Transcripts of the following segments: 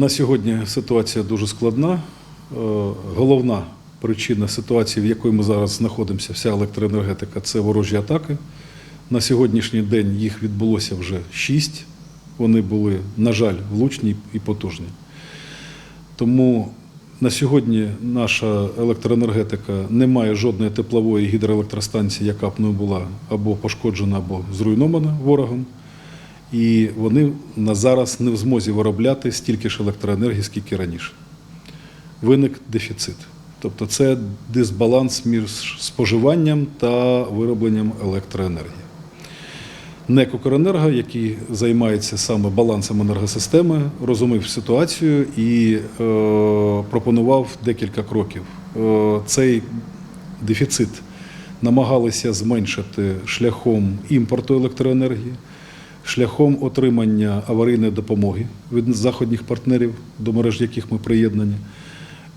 На сьогодні ситуація дуже складна. Е, Головна причина ситуації, в якій ми зараз знаходимося, вся електроенергетика це ворожі атаки. На сьогоднішній день їх відбулося вже шість. Вони були, на жаль, влучні і потужні. Тому на сьогодні наша електроенергетика не має жодної теплової гідроелектростанції, яка б не була або пошкоджена, або зруйнована ворогом. І вони на зараз не в змозі виробляти стільки ж електроенергії, скільки раніше. Виник дефіцит. Тобто це дисбаланс між споживанням та виробленням електроенергії. НЕК «Укренерго», який займається саме балансом енергосистеми, розумів ситуацію і е, пропонував декілька кроків. Е, цей дефіцит намагалися зменшити шляхом імпорту електроенергії, шляхом отримання аварійної допомоги від заходніх партнерів, до мереж яких ми приєднані,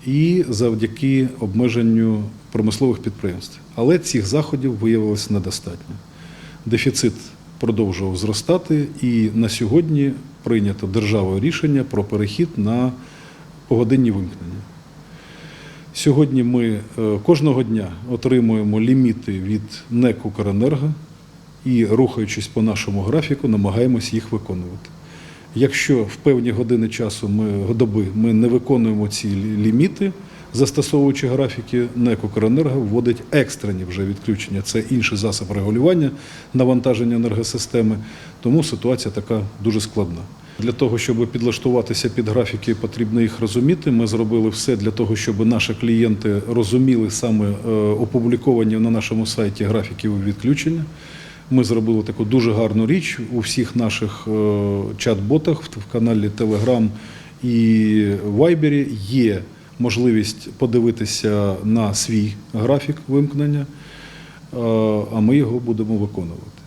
і завдяки обмеженню промислових підприємств. Але цих заходів виявилося недостатньо. Дефіцит продовжував зростати, і на сьогодні прийнято державою рішення про перехід на погодинні вимкнення. Сьогодні ми е, кожного дня отримуємо ліміти від НЕК «Укренерго» і, рухаючись по нашому графіку, намагаємось їх виконувати. Якщо в певні години часу ми доби ми не виконуємо ці ліміти, застосовуючи графіки, НЕК «Укренерго» вводить екстрені вже відключення. Це інший засіб регулювання навантаження енергосистеми. Тому ситуація така дуже складна. Для того, щоб підлаштуватися під графіки, потрібно їх розуміти. Ми зробили все для того, щоб наші клієнти розуміли саме е, опубліковані на нашому сайті графіків відключення. Ми зробили таку дуже гарну річ у всіх наших е, чат-ботах в каналі Telegram і Viber є можливість подивитися на свій графік вимкнення, е, а ми його будемо виконувати.